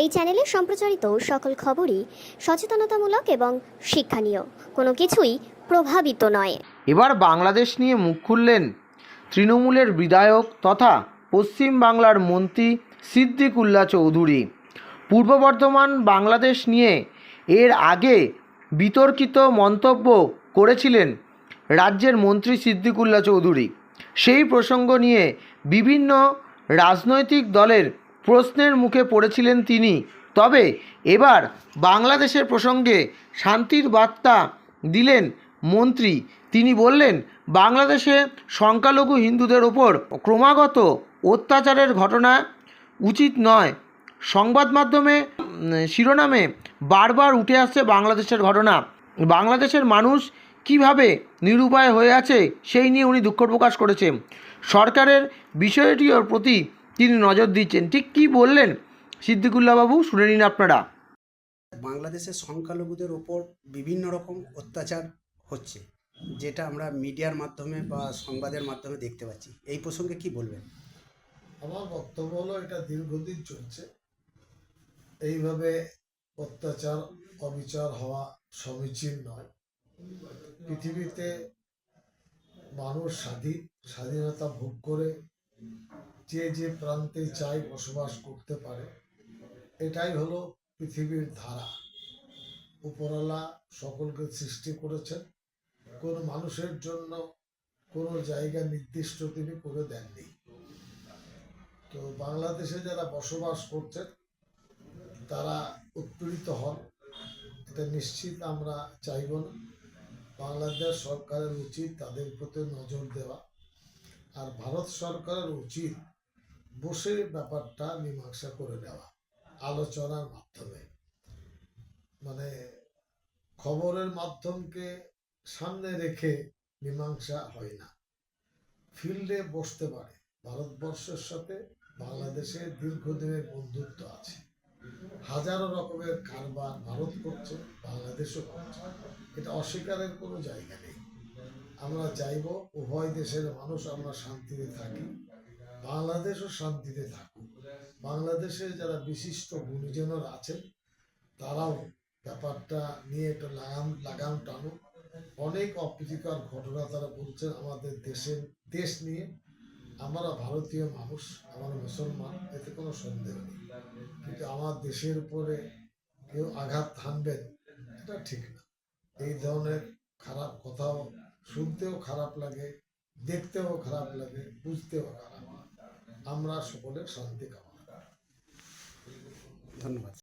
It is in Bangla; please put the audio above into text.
এই চ্যানেলে সম্প্রচারিত সকল খবরই সচেতনতামূলক এবং শিক্ষণীয়। কোনো কিছুই প্রভাবিত নয়। এবার বাংলাদেশ নিয়ে মুখ খুললেন তৃণমূলের বিধায়ক তথা পশ্চিম বাংলার মন্ত্রী সিদ্দিকুল্লা চৌধুরী। পূর্ব বর্ধমান বাংলাদেশ নিয়ে এর আগে বিতর্কিত মন্তব্য করেছিলেন রাজ্যের মন্ত্রী সিদ্দিকুল্লা চৌধুরী। সেই প্রসঙ্গ নিয়ে বিভিন্ন রাজনৈতিক দলের প্রশ্নের মুখে পড়েছিলেন তিনি। তবে এবার বাংলাদেশের প্রসঙ্গে শান্তির বার্তা দিলেন মন্ত্রী। তিনি বললেন, বাংলাদেশে সংখ্যালঘু হিন্দুদের ওপর ক্রমাগত অত্যাচারের ঘটনা উচিত নয়। সংবাদ মাধ্যমে শিরোনামে বারবার উঠে আসছে বাংলাদেশের ঘটনা। বাংলাদেশের মানুষ কীভাবে নিরুপায় হয়ে আছে সেই নিয়ে উনি দুঃখ প্রকাশ করেছেন। সরকারের বিষয়টির প্রতি তিনি নজর দিচ্ছেন। ঠিক কী বললেন সিদ্দিকুল্লাহ বাবু? শুনে নিন আপনারা। বাংলাদেশের সংখ্যালঘুদের ওপর বিভিন্ন রকম অত্যাচার হচ্ছে যেটা আমরা মিডিয়ার মাধ্যমে বা সংবাদের মাধ্যমে দেখতে পাচ্ছি। এই প্রসঙ্গে কি বলবেন? আমার বক্তব্য হলো এটা দীর্ঘদিন চলছে। এইভাবে অত্যাচার অবিচার হওয়া সমীচীন নয়। পৃথিবীতে মানুষ স্বাধীন স্বাধীনতা ভোগ করে যে যে প্রান্তে চাই বসবাস করতে পারে, এটাই হলো পৃথিবীর ধারা। উপরওয়ালা সকলকে সৃষ্টি করেছেন। কোনো মানুষের জন্য কোনো জায়গা নির্দিষ্ট তিনি করে দেননি। তো বাংলাদেশে যারা বসবাস করছেন, তারা উৎপীড়িত হন। এটা নিশ্চিত আমরা চাইব না। বাংলাদেশ সরকারের উচিত তাদের প্রতি নজর দেওয়া। আর ভারত সরকারের উচিত বসে ব্যাপারটা মীমাংসা করে নেওয়া, আলোচনার মাধ্যমে। মানে খবরের মাধ্যমকে সামনে রেখে মীমাংসা হয় না। ফিল্ডে বসতে পারে, ভারতবর্ষের সাথে বাংলাদেশের দীর্ঘদিনের বন্ধুত্ব আছে। হাজারো রকমের কারবার ভারত করছে, বাংলাদেশও করছে। এটা অস্বীকারের কোনো জায়গা নেই। আমরা চাইব উভয় দেশের মানুষ আমরা শান্তিতে থাকি, বাংলাদেশও শান্তিতে থাকুক। বাংলাদেশে যারা বিশিষ্ট গুণীজনরা আছেন, তারাও ব্যাপারটা নিয়ে একটু লাগাম লাগাম টানুক। অনেক অপ্রীতিকর ঘটনা তারা বলছেন আমাদের দেশের, দেশ নিয়ে। আমরা ভারতীয় মানুষ, আমরা মুসলমান, এতে কোনো সন্দেহ নেই। কিন্তু আমার দেশের উপরে কেউ আঘাত হানবেন, এটা ঠিক না। এই ধরনের খারাপ কথাও শুনতেও খারাপ লাগে দেখতেও খারাপ লাগে বুঝতেও খারাপ আমরা সকলের শান্তি কামনা। ধন্যবাদ